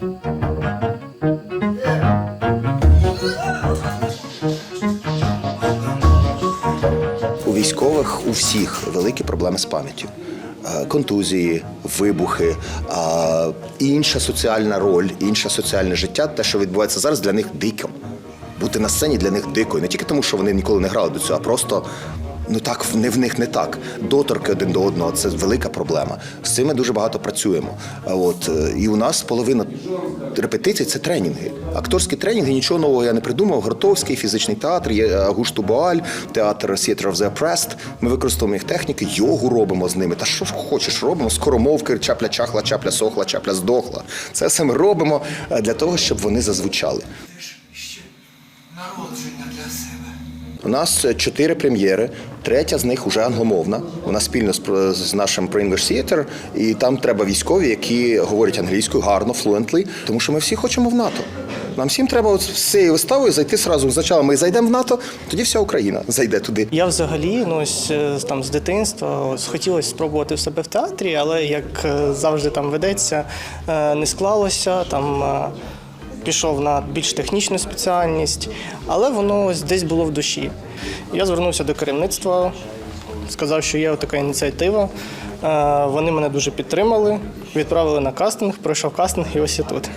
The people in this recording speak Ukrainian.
У військових у всіх великі проблеми з пам'яттю. Е, Контузії, вибухи, інша соціальна роль, інше соціальне життя, те, що відбувається зараз, для них дико. Бути на сцені для них дико. Не тільки тому, що вони ніколи не грали до цього, а просто ну так не в них не так. Доторки один до одного це велика проблема. З цим ми дуже багато працюємо. От е, і у нас половина репетицій це тренінги. Акторські тренінги нічого нового я не придумав. Гуртовський, фізичний театр, є Агушту Боаль, театр Theatre of the Oppressed. Ми використовуємо їх техніки, йогу робимо з ними. Та що хочеш, робимо скоромовки, чапля чахла, чапля сохла, чапля здохла. Це все ми робимо е, для того, щоб вони зазвучали. народження для себе. У нас е, чотири прем'єри. Третя з них вже англомовна. Вона спільно з, нашим Pro English Theatre, і там треба військові, які говорять англійською гарно, fluently, тому що ми всі хочемо в НАТО. Нам всім треба з цією виставою зайти сразу. Спочатку ми зайдемо в НАТО, тоді вся Україна зайде туди. Я взагалі ну ось е, там з дитинства ось, хотілося спробувати себе в театрі, але як е, завжди там ведеться, е, не склалося. Там пішов на більш технічну спеціальність, але воно ось десь було в душі. Я звернувся до керівництва, сказав, що є така ініціатива. Е, Вони мене дуже підтримали, відправили на кастинг, пройшов кастинг і ось я тут.